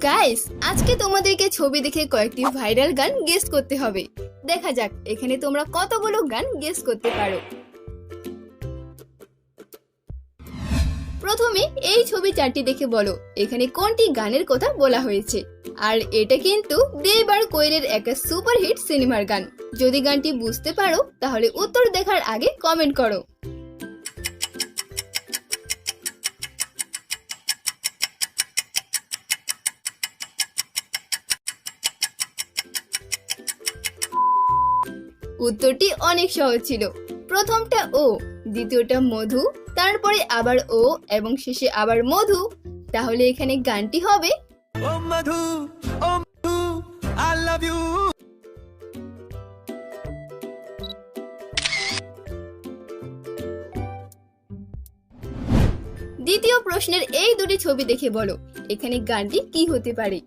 Guys আজকে তোমাদেরকে ছবি দেখে কয়েকটি ভাইরাল গান গেস করতে হবে। দেখা যাক, এখানে তোমরা কতগুলো গান গেস করতে পারো। প্রথমে এই ছবি চারটি দেখে বলো, এখানে কোনটি গানের কথা বলা হয়েছে? আর এটা কিন্তু দেব আর কোয়েলের একটা সুপারহিট সিনেমার গান। যদি গানটি বুঝতে পারো, তাহলে উত্তর দেখার আগে কমেন্ট করো। উত্তরটি অনেক সহজ ছিল। প্রথমটা ও দ্বিতীয়টা মধু তারপরে আবার ও এবং শেষে আবার মধু। তাহলে এখানে গানটি হবে. দ্বিতীয় প্রশ্নের এই দুটি ছবি দেখে বলো এখানে গানটি কি হতে পারে?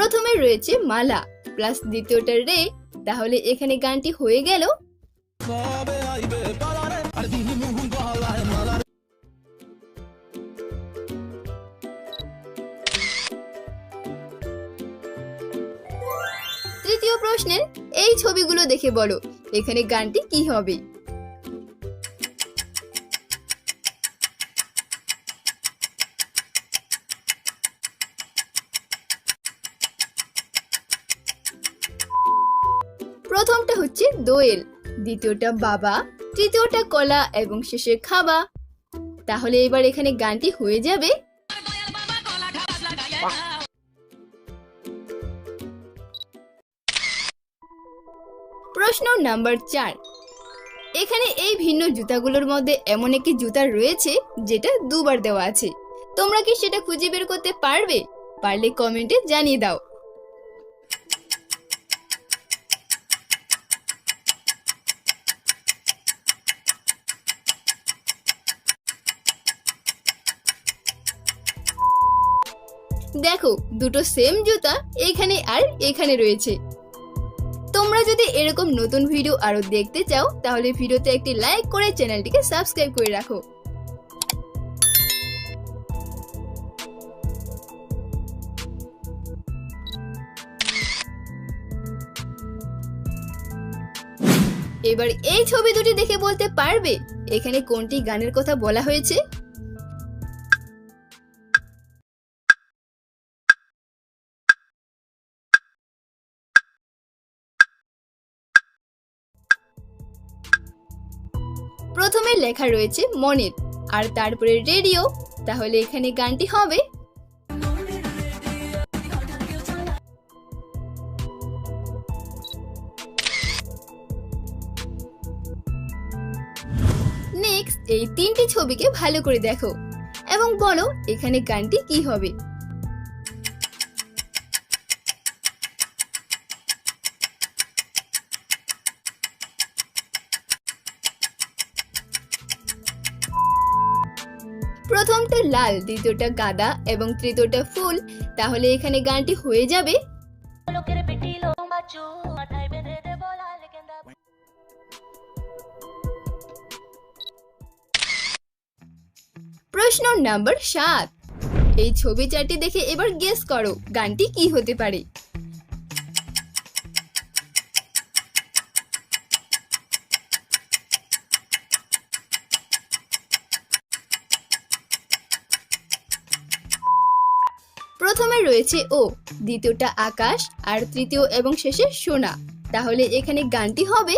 প্রথমে রয়েছে মালা, প্লাস দ্বিতীয়টা রে, তাহলে এখানে গানটি হয়ে গেল। তৃতীয় প্রশ্নের, এই ছবিগুলো দেখে বলো, এখানে গানটি কি হবে? প্রথমটা হচ্ছে দোয়েল, দ্বিতীয়টা বাবা, তৃতীয়টা কলা এবং শেষে খাবা। তাহলে এবার এখানে গানটি হয়ে যাবে। প্রশ্ন নাম্বার চার। এখানে এই ভিন্ন জুতাগুলোর মধ্যে এমন একটি জুতা রয়েছে, যেটা দুবার দেওয়া আছে। তোমরা কি সেটা খুঁজে বের করতে পারবে? পারলে কমেন্টে জানিয়ে দাও। দেখো, দুটো সেম জুতা এখানে আর এখানে রয়েছে। তোমরা যদি এরকম নতুন ভিডিও আরও দেখতে চাও, তাহলে ভিডিওতে একটি লাইক করে চ্যানেলটিকে সাবস্ক্রাইব করে রাখো। এবার এই ছবি দুটি দেখে বলতে পারবে, এখানে কোনটি গানের কথা বলা হয়েছে? লেখা রয়েছে মনের। আর তারপরে রেডিও, তাহলে এখানে গানটি হবে। নেক্সট এই তিনটি ছবিকে ভালো করে দেখো। এবং বলো, এখানে গানটি কি হবে? প্রথমটা লাল দ্বিতীয়টা গাদা এবং তৃতীয়টা ফুল। তাহলে এখানে গানটি হয়ে যাবে. প্রশ্ন নাম্বার সাত। এই ছবি চারটি দেখে এবার গেস করো গানটি কি হতে পারে? রয়েছে? ও, দ্বিতীয়টা আকাশ আর তৃতীয় এবং শেষে সোনা। তাহলে এখানে গানটি হবে.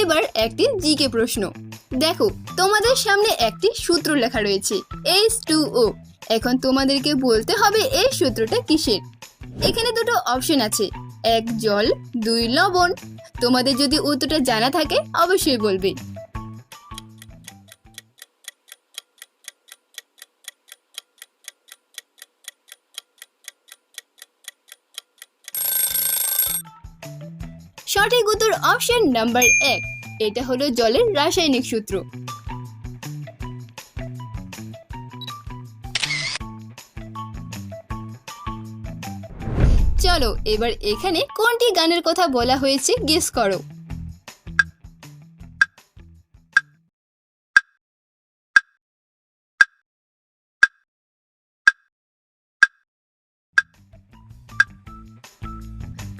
এবার একটি জিকে প্রশ্ন। দেখো, তোমাদের সামনে একটি সূত্র লেখা রয়েছে এইচ টু ও এখন তোমাদেরকে বলতে হবে এই সূত্রটা কিসের? এখানে দুটো অপশন আছে। এক জল, দুই লবণ। তোমাদের যদি উত্তরটা জানা থাকে, অবশ্যই বলবে। সঠিক উত্তর অপশন নাম্বার এক। এটা হলো জলের রাসায়নিক সূত্র। চলো, এবার এখানে কোনটি গানের কথা বলা হয়েছে গেস করো।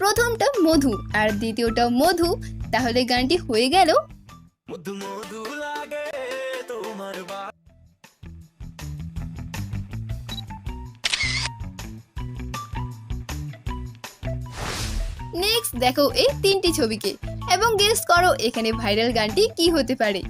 প্রথমটা মধু, আর দ্বিতীয়টা মধু, তাহলে গানটি হয়ে গেল। মধু মধু লাগে তোমার নেক্সট দেখো এই তিনটি ছবিকে। এবং গেস করো এখানে ভাইরাল গানটি কি হতে পারে।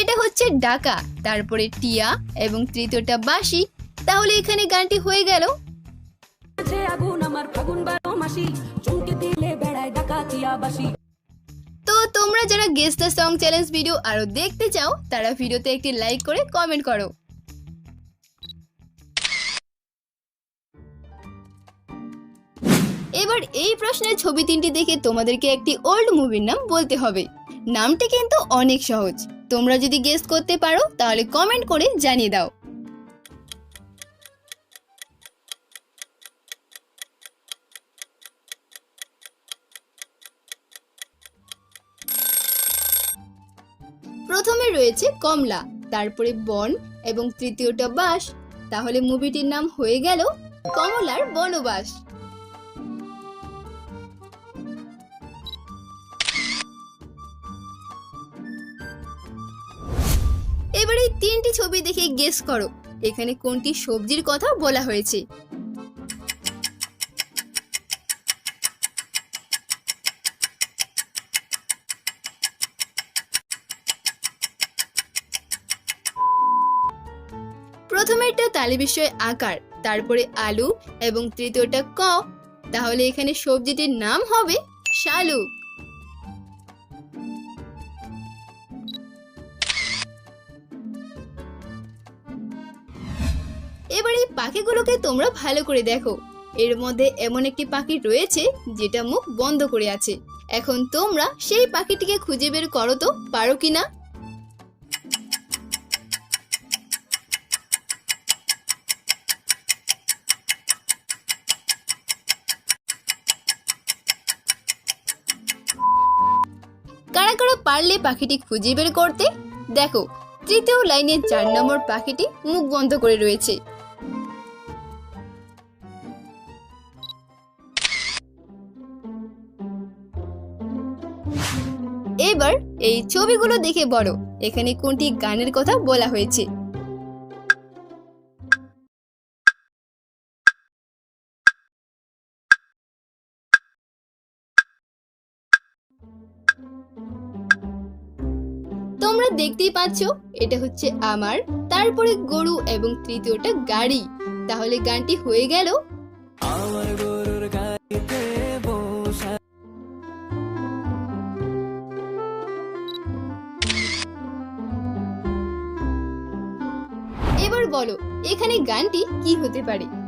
এটা হচ্ছে ডাকা, তারপরে টিয়া এবং তৃতীয়টা বাঁশি। তাহলে এখানে গানটি হয়ে গেল। আগুন আমার ফাগুন বারো মাসি, চমকে দিলে বেড়ায় ডাকাতিয়া বাসি তো তোমরা যারা guess the song challenge video আরও দেখতে চাও, তারা ভিডিওতে একটি লাইক করে কমেন্ট করো। এবার এই প্রশ্নের ছবি তিনটি দেখে তোমাদেরকে একটি ওল্ড মুভির নাম বলতে হবে। নামটি কিন্তু অনেক সহজ। তোমরা যদি গেস করতে পারো, তাহলে কমেন্ট করে জানিয়ে দাও। রয়েছে কমলা, তারপরে বন এবং তৃতীয়টা বাস তাহলে মুভিটির নাম হয়ে গেল কমলার বনবাস। এবারে তিনটি ছবি দেখে গেস করো, এখানে কোনটি সবজির কথা বলা হয়েছে। প্রথমেরটা তালি বিষয় আকার, তারপরে আলু এবং তৃতীয়টা ক, তাহলে এখানে সবজিটির নাম হবে শালুক এবার এই পাখিগুলোকে তোমরা ভালো করে দেখো। এর মধ্যে এমন একটি পাখি রয়েছে যেটা মুখ বন্ধ করে আছে। এখন তোমরা সেই পাখিটিকে খুঁজে বের করো তো, পারো কিনা? কারা পারলে পাখিটি খুঁজে বের করতে, দেখো, তৃতীয় লাইনে চার নম্বর পাখিটি মুখ বন্ধ করে রয়েছে। এবার এই ছবিগুলো দেখে বড় এখানে কোনটি গানের কথা বলা হয়েছে? দেখতেই পাচ্ছ এটা হচ্ছে আমার তারপরে গরু এবং তৃতীয়টা গাড়ি। তাহলে গানটি হয়ে গেল। এবার বলো এখানে গানটি কি হতে পারে?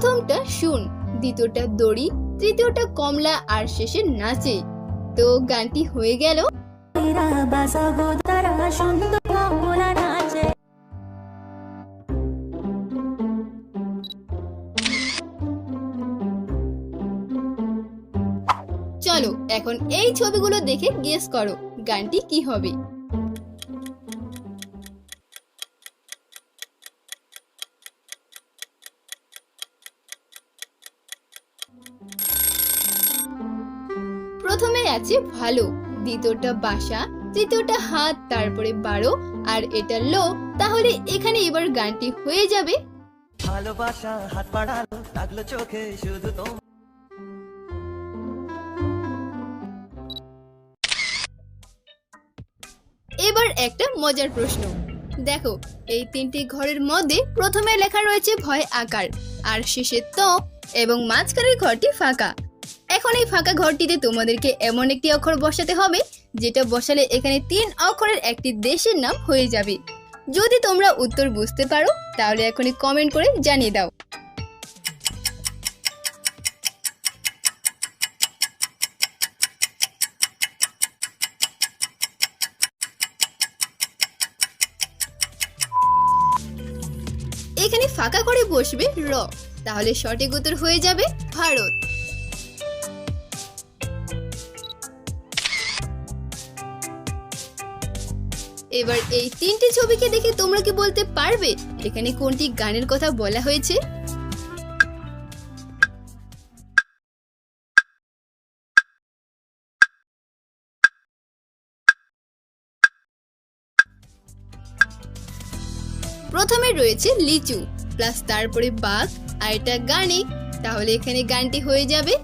প্রথমটা শুন দ্বিতীয়টা দড়ি তৃতীয়টা কমলা আর শেষে নাচে। তো গানটি হয়ে গেল। চলো এখন এই ছবিগুলো দেখে গেস করো গানটি কি হবে? প্রথমে আছে ভালো দ্বিতীয়টা বাসা তৃতীয়টা হাত তারপরে বারো আর এটা লো তাহলে এখানে এবার গানটি হয়ে যাবে। ভালোবাসা হাত বাড়ালো লাগল চোখে শুধু তোমার এবার একটা মজার প্রশ্ন। দেখো এই তিনটি ঘরের মধ্যে প্রথমে লেখা রয়েছে ভয় আকার আর শেষে ত এবং মাঝখানের ঘরটি ফাঁকা। এখন এই ফাঁকা ঘরটিতে তোমাদেরকে এমন একটি অক্ষর বসাতে হবে, যেটা বসালে এখানে তিন অক্ষরের একটি দেশের নাম হয়ে যাবে। যদি তোমরা উত্তর বুঝতে পারো, তাহলে এখনই কমেন্ট করে জানিয়ে দাও। এখানে ফাঁকা করে বসবে র, তাহলে সঠিক উত্তর হয়ে যাবে ভারত। এবার এই তিনটি ছবিকে দেখে তোমরা কি বলতে পারবে? এখানে কোনটি গানের কথা বলা হয়েছে? প্রথমে রয়েছে লিচু, প্লাস তারপরে বাঘ আর এটা গানে। তাহলে এখানে গানটি হয়ে যাবে।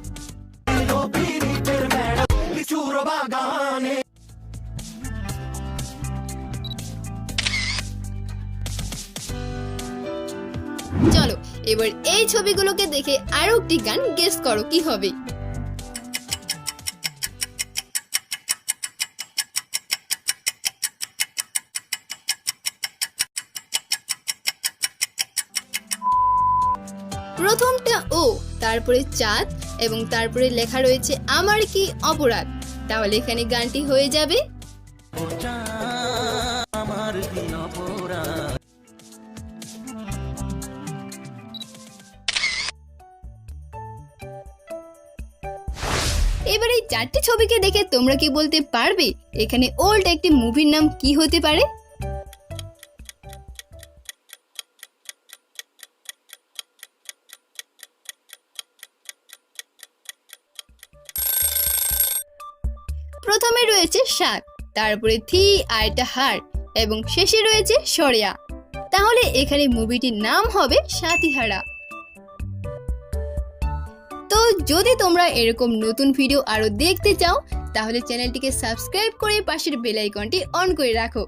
এবার এই ছবিগুলোকে দেখে আরও একটি গান গেস করো, কি হবে? প্রথমটা ও, তারপরে চাঁদ, এবং তারপরে লেখা রয়েছে আমার কি অপরাধ? তাহলে এখানে গানটি হয়ে যাবে। আমার কি অপরাধ? চারটি ছবিকে দেখে তোমরা কি বলতে পারবে? এখানে ওল্ড একটি মুভির নাম কি হতে পারে? প্রথমে রয়েছে সাত তারপরে থি আর একটা হার, এবং শেষে রয়েছে সরিয়া তাহলে এখানে মুভিটির নাম হবে সাতিহারা। যদি তোমরা এরকম নতুন ভিডিও আরও দেখতে চাও, তাহলে চ্যানেলটিকে সাবস্ক্রাইব করে পাশের বেলাইকনটি অন করে রাখো।